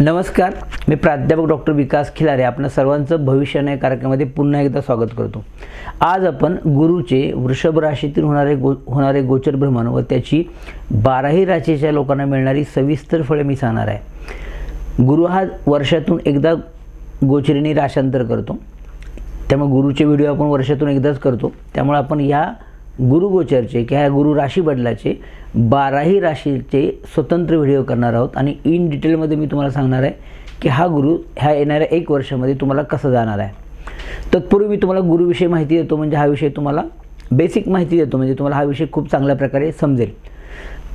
नमस्कार मी प्राध्यापक डॉक्टर विकास खिलारे आपण सर्वांचं भविष्य या कार्यक्रमामध्ये पुन्हा एकदा स्वागत करतो. आज आपण गुरुचे वृषभ राशीतील होणारे गो होणारे गोचर भ्रमण व त्याची बाराही राशीच्या लोकांना मिळणारी सविस्तर फळे मी सांगणार आहे. गुरु हा वर्षातून एकदा गोचरीने राशांतर करतो. त्यामुळे गुरुचे व्हिडिओ आपण वर्षातून एकदाच करतो. त्यामुळे आपण ह्या गुरुगोचरचे किंवा ह्या गुरु राशी बदलाचे बाराही राशीचे स्वतंत्र व्हिडिओ करणार आहोत. आणि इन डिटेलमध्ये मी तुम्हाला सांगणार आहे की हा गुरु ह्या येणाऱ्या एक वर्षामध्ये तुम्हाला कसा जाणार आहे. तत्पूर्वी मी तुम्हाला गुरुविषयी माहिती देतो म्हणजे हा विषय तुम्हाला बेसिक माहिती देतो म्हणजे तुम्हाला हा विषय खूप चांगल्या प्रकारे समजेल.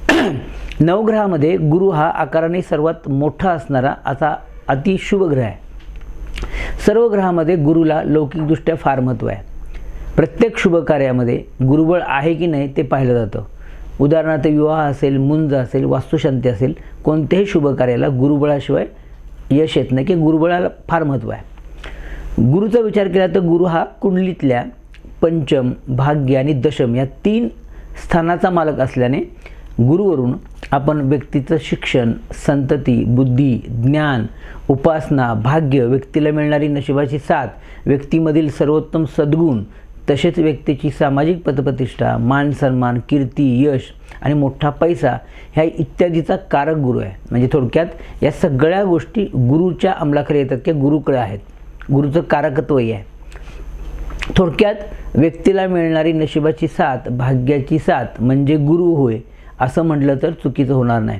नवग्रहामध्ये गुरु हा आकाराने सर्वात मोठा असणारा असा अतिशुभ ग्रह आहे. सर्व ग्रहामध्ये गुरुला लौकिकदृष्ट्या फार महत्त्व आहे. प्रत्येक शुभ कार्यामध्ये गुरुबळ आहे की नाही ते पाहिलं जातं. उदाहरणार्थ विवाह असेल मुंज असेल वास्तुशांती असेल कोणत्याही शुभ कार्याला गुरुबळाशिवाय यश येत नाही की गुरुबळाला फार महत्त्व आहे. गुरुचा विचार केला तर गुरु हा कुंडलीतल्या पंचम भाग्य आणि दशम या तीन स्थानाचा मालक असल्याने गुरुवरून आपण व्यक्तीचं शिक्षण संतती बुद्धी ज्ञान उपासना भाग्य व्यक्तीला मिळणारी नशिबाची साथ व्यक्तीमधील सर्वोत्तम सद्गुण तसेच व्यक्तीची सामाजिक पदप्रतिष्ठा मान सन्मान कीर्ती यश आणि मोठा पैसा ह्या इत्यादीचा कारक गुरु आहे. म्हणजे थोडक्यात या सगळ्या गोष्टी गुरुच्या अंमलाकडे येतात किंवा गुरुकडे आहेत. गुरुचं कारकत्वही आहे. थोडक्यात व्यक्तीला मिळणारी नशिबाची साथ भाग्याची साथ म्हणजे गुरु होय असं म्हटलं तर चुकीचं होणार नाही.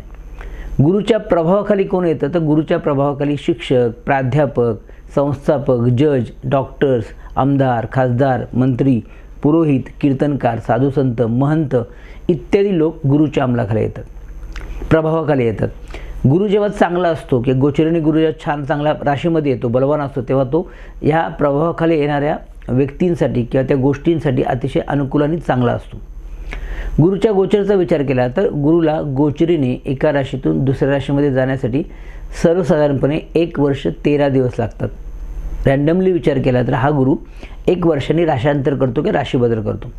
गुरुच्या प्रभावाखाली कोण येतं? तर गुरुच्या प्रभावाखाली शिक्षक प्राध्यापक संस्थापक जज डॉक्टर्स आमदार खासदार मंत्री पुरोहित कीर्तनकार साधुसंत महंत इत्यादी लोक गुरुच्या अंमलाखाली येतात. प्रभावाखाली येतात. गुरु जेव्हा चांगला असतो की गोचरणी गुरु जेव्हा छान चांगल्या राशीमध्ये येतो बलवान असतो तेव्हा तो ह्या प्रभावाखाली येणाऱ्या व्यक्तींसाठी किंवा त्या गोष्टींसाठी अतिशय अनुकूल आणि चांगला असतो. गुरुच्या गोचरचा विचार केला तर गुरुला गोचरीने एका राशीतून दुसऱ्या राशीमध्ये जाण्यासाठी सर्वसाधारणपणे एक वर्ष तेरा दिवस लागतात. रॅन्डमली विचार केला तर हा गुरु एक वर्षाने राशांतर करतो की राशी बदल करतो.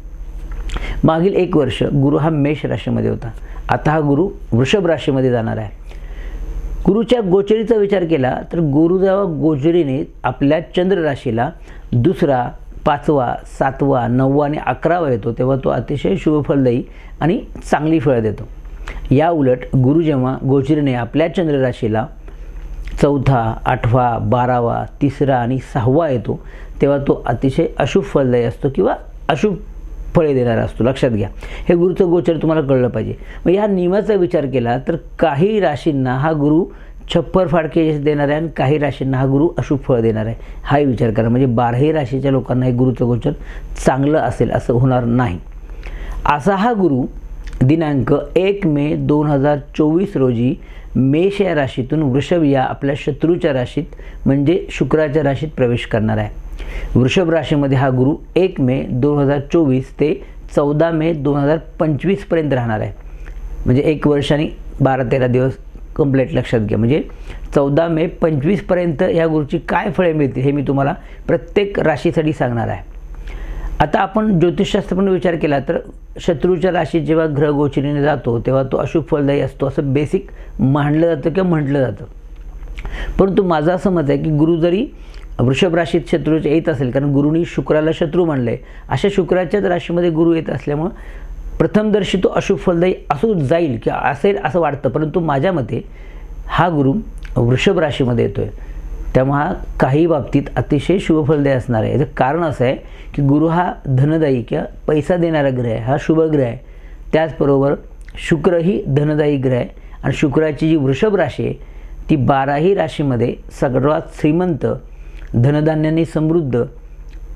मागील एक वर्ष गुरु हा मेष राशीमध्ये होता. आता हा गुरु वृषभ राशीमध्ये जाणार आहे. गुरुच्या गोचरीचा विचार केला तर गुरु जेव्हा गोचरीने आपल्या चंद्र राशीला दुसरा पाचवा सातवा नववा आणि अकरावा येतो तेव्हा तो अतिशय शुभफलदायी आणि चांगली फळं देतो. या उलट गुरु जेव्हा गोचरीने आपल्या चंद्रराशीला चौथा आठवा बारावा तिसरा आणि सहावा येतो तेव्हा तो अतिशय अशुभ फलदायी असतो किंवा अशुभ फळे देणारा असतो. लक्षात घ्या. हे गुरुचं गोचर तुम्हाला कळलं पाहिजे. मग ह्या नियमाचा विचार केला तर काही राशींना हा गुरु छप्पर फाडके देणार आहे आणि काही राशींना हा गुरु अशुभ फळ देणार. आहे हाही विचार करा. म्हणजे बाराही राशीच्या लोकांना हे गुरुचं गोचर चांगलं असेल असं होणार नाही. असा हा गुरु दिनांक एक मे दोन हजार चोवीस रोजी मेष या राशीतून वृषभ या आपल्या शत्रूच्या राशीत म्हणजे शुक्राच्या राशीत प्रवेश करणार आहे. वृषभ राशीमध्ये हा गुरु एक मे दोन हजार चोवीस ते चौदा मे दोन हजार पंचवीसपर्यंत राहणार आहे. म्हणजे एक वर्षाने बारा तेरा दिवस कंप्लीट लक्षात घ्या. म्हणजे चौदा मे पंचवीसपर्यंत या गुरुची काय फळे मिळतील हे मी तुम्हाला प्रत्येक राशीसाठी सांगणार आहे. आता आपण ज्योतिषशास्त्र पण विचार केला तर शत्रूच्या राशीत जेव्हा ग्रह गोचरीने जातो तेव्हा तो अशुभ फलदायी असतो. असं बेसिक मांडलं जातं किंवा म्हटलं जातं. परंतु माझं असं मत आहे की गुरु जरी वृषभ राशीत शत्रूच्या येत असेल कारण गुरुनी शुक्राला शत्रू मानलं आहे अशा शुक्राच्याच राशीमध्ये गुरु येत असल्यामुळं प्रथमदर्शी तो अशुभ फलदायी असू जाईल किंवा असेल असं वाटतं. परंतु माझ्या मते हा गुरु वृषभ राशीमध्ये येतो आहे तेव्हा हा काही बाबतीत अतिशय शुभफलदायी असणार आहे. याचं कारण असं आहे की गुरु हा धनदायी किंवा पैसा देणारा ग्रह आहे हा शुभ ग्रह आहे. त्याचबरोबर शुक्र ही धनदायी ग्रह आहे. आणि शुक्राची जी वृषभ राशी आहे ती बाराही राशीमध्ये सर्वात श्रीमंत धनधान्याने समृद्ध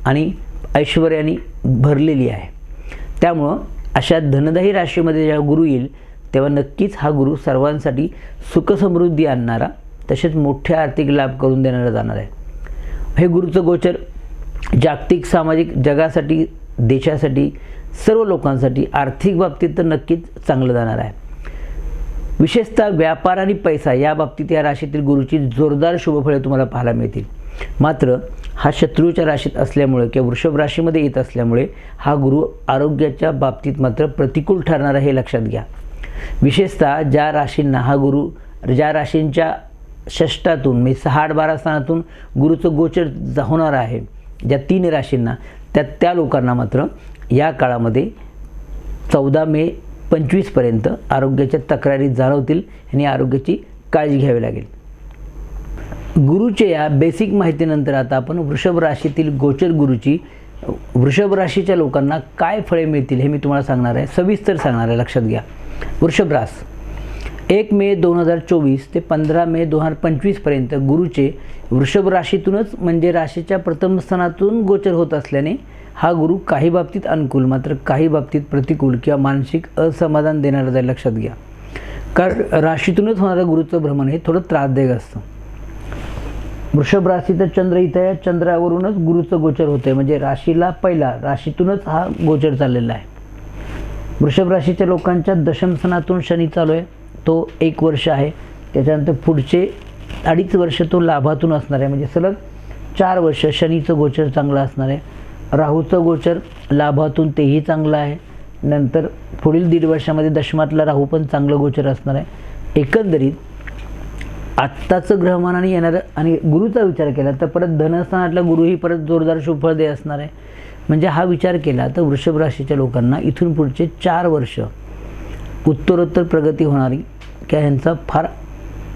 आणि ऐश्वर्याने भरलेली आहे. त्यामुळं अशा धनदायी राशीमध्ये जेव्हा गुरु येईल तेव्हा नक्कीच हा गुरु सर्वांसाठी सुखसमृद्धी आणणारा तसेच मोठे आर्थिक लाभ करून देणारं जाणार आहे. हे गुरुचं गोचर जागतिक सामाजिक जगासाठी देशासाठी सर्व लोकांसाठी आर्थिक बाबतीत तर नक्कीच चांगलं जाणार आहे. विशेषतः व्यापार आणि पैसा या बाबतीत या राशीतील गुरुची जोरदार शुभफळे तुम्हाला पाहायला मिळतील. मात्र हा शत्रूच्या राशीत असल्यामुळे किंवा वृषभ राशीमध्ये येत असल्यामुळे हा गुरु आरोग्याच्या बाबतीत मात्र प्रतिकूल ठरणार आहे हे लक्षात घ्या. विशेषतः ज्या राशींना हा गुरु ज्या राशींच्या षष्टातून म्हणजे सहा आठ बारा स्थानातून गुरुचं गोचर जा- होणार आहे. ज्या तीन राशींना त्या त्या लोकांना मात्र या काळामध्ये चौदा मे पंचवीसपर्यंत आरोग्याच्या तक्रारी जाणवतील आणि आरोग्याची काळजी घ्यावी लागेल. गुरुच्या या बेसिक माहितीनंतर आता आपण वृषभ राशीतील गोचर गुरुची वृषभ राशीच्या लोकांना काय फळे मिळतील हे मी तुम्हाला सांगणार आहे. सविस्तर सांगणार आहे. लक्षात घ्या. वृषभ रास. एक मे दोन हजार चोवीस ते पंधरा मे दोन हजार पंचवीसपर्यंत गुरुचे वृषभ राशीतूनच म्हणजे राशीच्या प्रथम स्थानातून गोचर होत असल्याने हा गुरु काही बाबतीत अनुकूल मात्र काही बाबतीत प्रतिकूल किंवा मानसिक असमाधान देणारा जाईल लक्षात घ्या. कारण राशीतूनच होणारं गुरुचं भ्रमण हे थोडं त्रासदायक असतं. वृषभ राशीचा चंद्र इथं आहे चंद्रावरूनच गुरुचं गोचर होतं म्हणजे राशीला पहिला राशीतूनच हा गोचर चाललेला आहे. वृषभ राशीच्या लोकांच्या दशमसनातून शनी चालू आहे. तो एक वर्ष आहे. त्याच्यानंतर पुढचे अडीच वर्ष तो लाभातून असणार आहे. म्हणजे सलग चार वर्ष शनीचं गोचर चांगलं असणार आहे. राहूचं गोचर लाभातून तेही चांगलं आहे. नंतर पुढील दीड वर्षामध्ये दशमातला राहू पण चांगलं गोचर असणार आहे. एकंदरीत आत्ताचं ग्रहमानाने येणारं आणि गुरुचा विचार केला तर परत धनस्थानातला गुरुही परत जोरदार शुभफळ दे असणार आहे. म्हणजे हा विचार केला तर वृषभ राशीच्या लोकांना इथून पुढचे चार वर्ष उत्तरोत्तर प्रगती होणारी किंवा ह्यांचा फार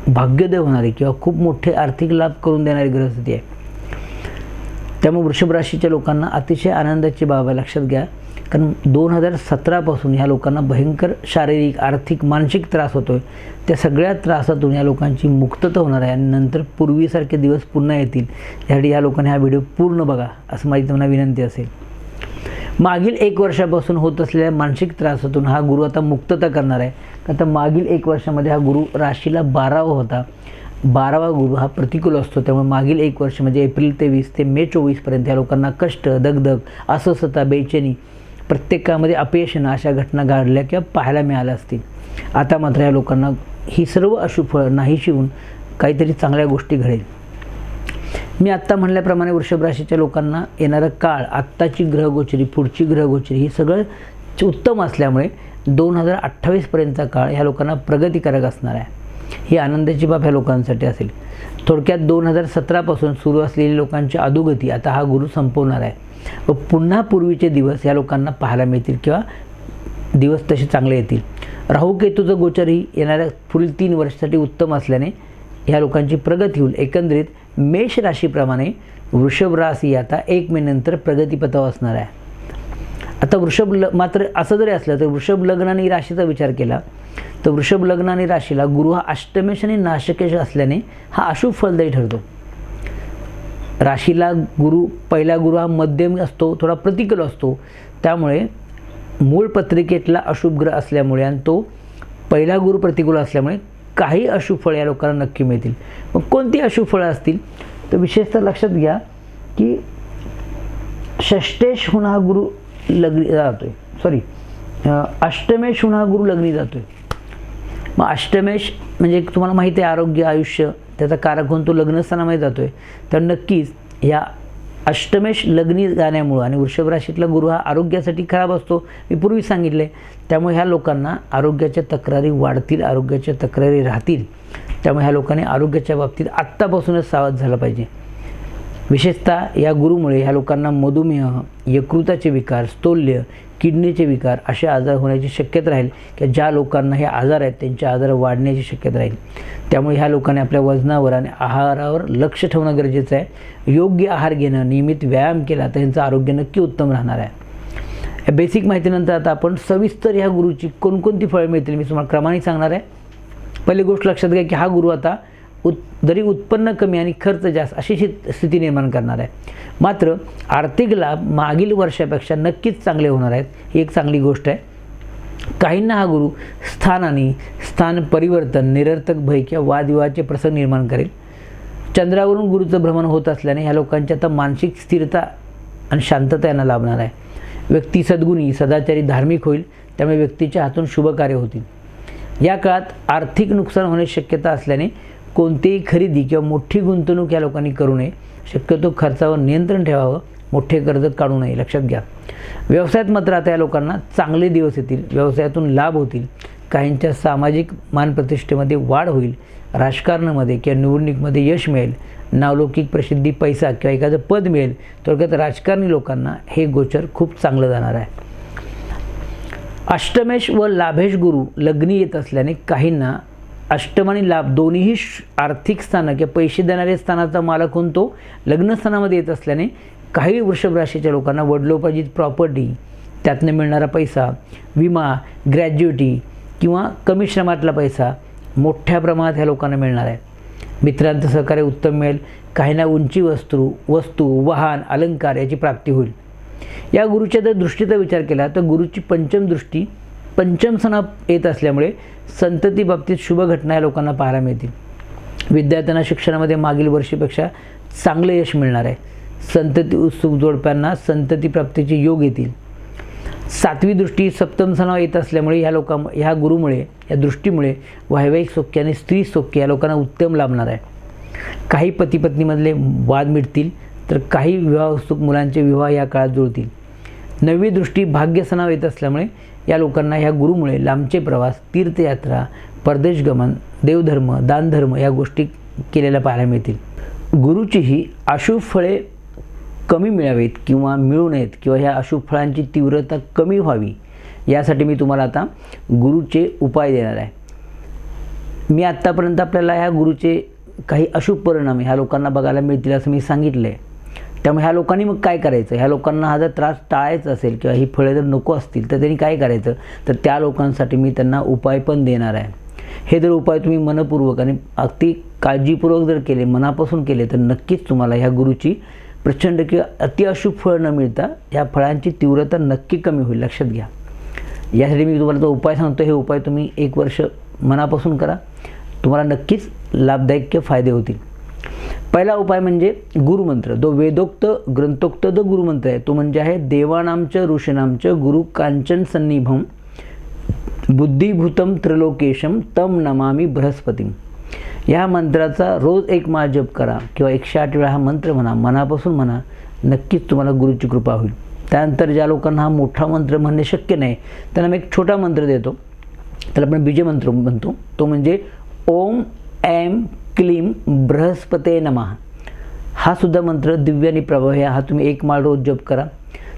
भाग्योदय होणारी किंवा खूप मोठे आर्थिक लाभ करून देणारी ग्रहस्थिती आहे. त्यामुळे वृषभ राशीच्या लोकांना अतिशय आनंदाची बाब आहे. लक्षात घ्या कारण दोन हजार सतरापासून ह्या लोकांना भयंकर शारीरिक आर्थिक मानसिक त्रास होतो आहे त्या सगळ्या त्रासातून या लोकांची मुक्तता होणार आहे आणि नंतर पूर्वीसारखे दिवस पुन्हा येतील. यासाठी या लोकांनी हा व्हिडिओ पूर्ण बघा असं माझी तुम्हाला विनंती असेल. मागील एक वर्षापासून होत असलेल्या मानसिक त्रासातून हा गुरु आता मुक्तता करणार आहे. आता मागील एक वर्षामध्ये हा गुरु राशीला बारावा होता. बारावा गुरु हा प्रतिकूल असतो. त्यामुळे मागील एक वर्ष म्हणजे एप्रिल तेवीस ते मे चोवीसपर्यंत या लोकांना कष्ट दगदग अस्वस्थता बेचैनी प्रत्येकामध्ये अपयश अशा घटना घडल्या किंवा पाहायला मिळाल्या असतील. आता मात्र या लोकांना ही सर्व अशुभ फळं नाहीशी होऊन काहीतरी चांगल्या गोष्टी घडेल. मी आत्ता म्हणल्याप्रमाणे वृषभ राशीच्या लोकांना येणारा काळ आत्ताची ग्रहगोचरी पुढची ग्रहगोचरी ही सगळं उत्तम असल्यामुळे दोन हजार अठ्ठावीसपर्यंतचा काळ ह्या लोकांना प्रगतिकारक असणार आहे. ही आनंदाची बाब ह्या लोकांसाठी असेल. थोडक्यात दोन हजार सतरापासून सुरू असलेली लोकांची अधोगती आता हा गुरु संपवणार आहे. व पुन्हा पूर्वीचे दिवस ह्या लोकांना पाहायला मिळतील किंवा दिवस तसे चांगले येतील. राहू केतूचं गोचरही येणाऱ्या पुढील तीन वर्षासाठी उत्तम असल्याने ह्या लोकांची प्रगती होईल. एकंदरीत मेष राशीप्रमाणे वृषभ राशी आता एक महिन्यानंतर प्रगतीपथावर असणार आहे. आता वृषभ ल मात्र असं जरी असलं तर वृषभ लग्न आणि राशीचा विचार केला तर वृषभ लग्न आणि राशीला गुरु हा अष्टमेश आणि नाशकेश असल्याने हा अशुभ फलदायी ठरतो. राशीला गुरु पहिला गुरु हा मध्यम असतो थोडा प्रतिकूल असतो. त्यामुळे मूळ पत्रिकेतला अशुभ ग्रह असल्यामुळे आणि तो पहिला गुरु प्रतिकूल असल्यामुळे काही अशुफळं या लोकांना नक्की मिळतील. मग कोणती अशुफळं असतील? तर विशेषतः लक्षात घ्या की षष्टेश हा गुरु लग्नी जातोय. सॉरी अष्टमेश हा गुरु लग्नी जातोय. मग अष्टमेश म्हणजे तुम्हाला माहिती आहे आरोग्य आयुष्य त्याचा कारक होऊन तो लग्नस्थानामध्ये जातो आहे तर नक्कीच या अष्टमेश लग्नी जाण्यामुळं आणि वृषभ राशीतला गुरु हा आरोग्यासाठी खराब असतो मी पूर्वी सांगितले त्यामुळे ह्या लोकांना आरोग्याच्या तक्रारी वाढतील आरोग्याच्या तक्रारी राहतील. त्यामुळे ह्या लोकांनी आरोग्याच्या बाबतीत आत्तापासूनच सावध झालं पाहिजे. विशेषतः या गुरुमुळे ह्या लोकांना मधुमेह यकृताचे विकार स्तोल्य किडनीचे विकार असे आजार होण्याची शक्यता राहील की ज्या लोकांना हे आजार आहेत त्यांचे आजार वाढण्याची शक्यता राहील. त्यामुळे ह्या लोकांनी आपल्या वजनावर आणि आहारावर लक्ष ठेवणं गरजेचं आहे. योग्य आहार घेणं नियमित व्यायाम केला तर यांचं आरोग्य नक्की उत्तम राहणार आहे. या बेसिक माहितीनंतर आता आपण सविस्तर ह्या गुरुची कोणकोणती फळं मिळतील मी तुम्हाला क्रमाने सांगणार आहे. पहिली गोष्ट लक्षात घ्या की हा गुरु आता उत् जरी उत्पन्न कमी आणि खर्च जास्त अशी स्थिती निर्माण करणार आहे. मात्र आर्थिक लाभ मागील वर्षापेक्षा नक्कीच चांगले होणार आहेत ही एक चांगली गोष्ट आहे. काहींना हा गुरु स्थान आणि स्थान परिवर्तन निरर्थक भय किंवा वादविवादाचे प्रसंग निर्माण करेल. चंद्रावरून गुरुचं भ्रमण होत असल्याने ह्या लोकांची आता मानसिक स्थिरता आणि शांतता यांना लाभणार आहे. व्यक्ती सद्गुणी सदाचारी धार्मिक होईल त्यामुळे व्यक्तीच्या हातून शुभ कार्य होतील. या काळात आर्थिक नुकसान होण्याची शक्यता असल्याने कोणतीही खरेदी किंवा मोठी गुंतवणूक या लोकांनी करू नये. शक्यतो खर्चावर नियंत्रण ठेवावं मोठे कर्ज काढू नये. लक्षात घ्या. व्यवसायात मात्र आता या लोकांना चांगले दिवस येतील व्यवसायातून लाभ होतील काहींच्या सामाजिक मानप्रतिष्ठेमध्ये वाढ होईल राजकारणामध्ये किंवा निवडणुकीमध्ये यश मिळेल नावलौकिक प्रसिद्धी पैसा किंवा एखादं पद मिळेल थोडक्यात राजकारणी लोकांना हे गोचर खूप चांगलं जाणार आहे. अष्टमेश व लाभेश गुरु लग्नी येत असल्याने काहींना अष्टम आणि लाभ दोन्हीही श- आर्थिक स्थानं किंवा पैसे देणाऱ्या स्थानाचा मालक होऊन तो लग्नस्थानामध्ये येत असल्याने काही वृषभ राशीच्या लोकांना वडलोपार्जित प्रॉपर्टी त्यातनं मिळणारा पैसा विमा ग्रॅज्युटी किंवा कमी श्रमातला पैसा मोठ्या प्रमाणात ह्या लोकांना मिळणार आहे. मित्रांचं सहकार्य उत्तम मिळेल. काहींना उंची वस्तू वस्तू वाहन अलंकार याची प्राप्ती होईल. या गुरुच्या जर दृष्टीचा विचार केला तर गुरुची पंचम दृष्टी पंचम सणा येत असल्यामुळे संतती बाबतीत शुभ घटना या लोकांना पाहायला मिळतील. विद्यार्थ्यांना शिक्षणामध्ये मागील वर्षीपेक्षा चांगलं यश मिळणार आहे. संतती उत्सुक जोडप्यांना संतती प्राप्तीचे योग येतील. सातवी दृष्टी सप्तम सणावर येत असल्यामुळे ह्या लोकां ह्या गुरुमुळे या दृष्टीमुळे वैवाहिक सौख्य आणि स्त्री सौख्य या लोकांना उत्तम लाभणार आहे. काही पतीपत्नीमधले वाद मिटतील तर काही विवाह उत्सुक मुलांचे विवाह या काळात जुळतील. नववी दृष्टी भाग्यसनावर येत असल्यामुळे या लोकांना ह्या गुरुमुळे लांबचे प्रवास तीर्थयात्रा परदेशगमन देवधर्म दानधर्म या गोष्टी केलेल्या पाहायला मिळतील. गुरुची ही अशुभ फळे कमी मिळावीत किंवा मिळू नयेत किंवा ह्या अशुभ फळांची तीव्रता कमी व्हावी यासाठी मी तुम्हाला आता गुरुचे उपाय देणार आहे. मी आत्तापर्यंत आपल्याला ह्या गुरुचे काही अशुभ परिणाम ह्या लोकांना बघायला मिळतील असं मी सांगितलं आहे त्यामुळे ह्या लोकांनी मग काय करायचं? ह्या लोकांना हा जर त्रास टाळायचा असेल किंवा ही फळे जर नको असतील तर त्यांनी काय करायचं? तर त्या लोकांसाठी मी त्यांना उपाय पण देणार आहे. हे जर उपाय तुम्ही मनपूर्वक आणि अगदी काळजीपूर्वक जर केले मनापासून केले तर नक्कीच तुम्हाला ह्या गुरुची प्रचंड किंवा अति अशुभ फळ न मिळता ह्या फळांची तीव्रता नक्की कमी होईल. लक्षात घ्या. यासाठी मी तुम्हाला जो उपाय सांगतो हे उपाय तुम्ही एक वर्ष मनापासून करा. तुम्हाला नक्कीच लाभदायक किंवा फायदे होतील. पहिला उपाय म्हणजे गुरुमंत्र. जो वेदोक्त ग्रंथोक्त जो गुरुमंत्र आहे तो म्हणजे आहे देवानामचं ऋषीनामचं गुरु कांचन सन्निभम बुद्धिभूतम त्रिलोकेशम तम नमामी बृहस्पती या मंत्राचा रोज एक माळ जप करा किंवा एकशे आठ वेळा हा मंत्र म्हणा मनापासून म्हणा नक्कीच तुम्हाला गुरुची कृपा होईल. त्यानंतर ज्या लोकांना हा मोठा मंत्र म्हणणे शक्य नाही त्यांना मी एक छोटा मंत्र देतो. त्याला आपण बीजमंत्र म्हणतो. तो म्हणजे ओम एम क्लीम बृहस्पते नमः. हा सुद्धा मंत्र दिव्य आणि प्रभावी हा तुम्ही एक माळ रोज जप करा.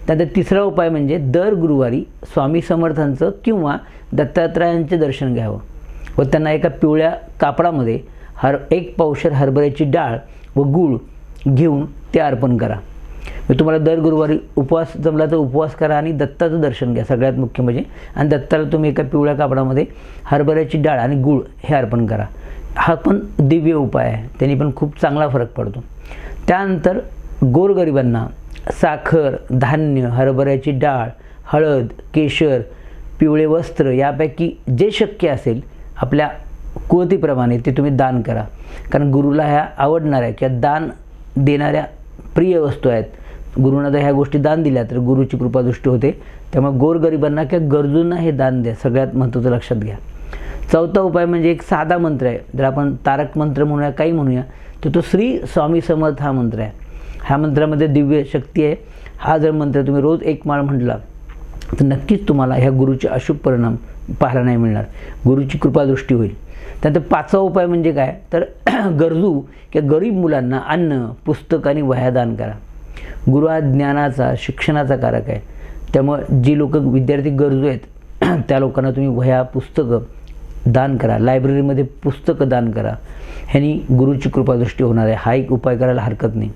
त्यानंतर तिसरा उपाय म्हणजे दर गुरुवारी स्वामी समर्थांचं किंवा दत्तात्रयांचे दर्शन घ्यावं. व त्यांना एका पिवळ्या कापडामध्ये हर एक पावशर हरभऱ्याची डाळ व गूळ घेऊन ते अर्पण करा. मी तुम्हाला दर गुरुवारी उपवास जमला तर उपवास करा आणि दत्ताचं दर्शन घ्या. सगळ्यात मुख्य म्हणजे. आणि दत्ताला तुम्ही एका पिवळ्या कापडामध्ये हरभऱ्याची डाळ आणि गूळ हे अर्पण करा. हा पण दिव्य उपाय आहे. त्यांनी पण खूप चांगला फरक पडतो. त्यानंतर गोरगरिबांना साखर धान्य हरभऱ्याची डाळ हळद केशर पिवळे वस्त्र यापैकी जे शक्य असेल आपल्या कुवतीप्रमाणे ते तुम्ही दान करा. कारण गुरुला ह्या आवडणाऱ्या किंवा दान देणाऱ्या प्रिय वस्तू आहेत. गुरुनं जर ह्या गोष्टी दान दिल्या तर गुरुची कृपादृष्टी होते. त्यामुळे गोरगरिबांना किंवा गरजूंना हे दान द्या. सगळ्यात महत्त्वाचं लक्षात घ्या. चौथा उपाय म्हणजे एक साधा मंत्र आहे. जर आपण तारक मंत्र म्हणूया काही म्हणूया तर तो श्री स्वामी समर्थ हा मंत्र आहे. ह्या मंत्रामध्ये दिव्य शक्ती आहे. हा जर मंत्र तुम्ही रोज एक माळ म्हटला तर नक्कीच तुम्हाला ह्या गुरुचे अशुभ परिणाम पाहायला नाही मिळणार. गुरुची कृपादृष्टी होईल. त्यानंतर पाचवा उपाय म्हणजे काय? तर गरजू किंवा गरीब मुलांना अन्न पुस्तक आणि वह्या दान करा. गुरु हा ज्ञानाचा शिक्षणाचा कारक आहे. त्यामुळं जी लोक विद्यार्थी गरजू आहेत त्या लोकांना तुम्ही वह्या पुस्तकं दान करा. लायब्ररीमध्ये पुस्तकं दान करा. ह्यानी गुरुची कृपादृष्टी होणार आहे. हा एक उपाय करायला हरकत नाही.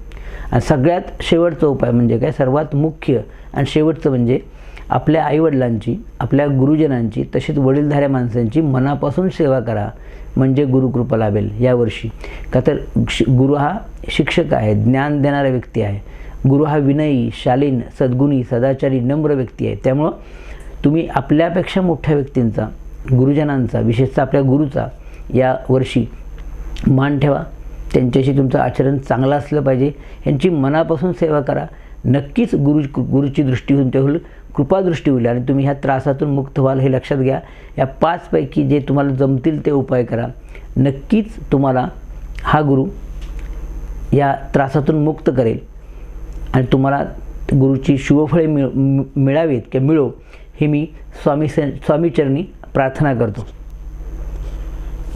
आणि सगळ्यात शेवटचा उपाय म्हणजे काय? सर्वात मुख्य आणि शेवटचं म्हणजे आपल्या आईवडिलांची आपल्या गुरुजनांची तसेच वडीलधाऱ्या माणसांची मनापासून सेवा करा. म्हणजे गुरुकृपा लाभेल यावर्षी का तर श गुरु हा शिक्षक आहे ज्ञान देणारा व्यक्ती आहे. गुरु हा विनयी शालीन सद्गुणी सदाचारी नम्र व्यक्ती आहे. त्यामुळं तुम्ही आपल्यापेक्षा मोठ्या व्यक्तींचा गुरुजनांचा विशेषतः आपल्या गुरुचा या वर्षी मान ठेवा. त्यांच्याशी तुमचं आचरण चांगलं असलं पाहिजे. यांची मनापासून सेवा करा. नक्कीच गुरु गुरुची दृष्टी होऊन ते होईल कृपादृष्टी होईल आणि तुम्ही ह्या त्रासातून मुक्त व्हाल हे लक्षात घ्या. या पाचपैकी जे तुम्हाला जमतील ते उपाय करा. नक्कीच तुम्हाला हा गुरु या त्रासातून मुक्त करेल. आणि तुम्हाला गुरुची शुभफळे मिळ मिळावीत किंवा मिळो हे मी स्वामी स्वामीचरणी प्रार्थना करतो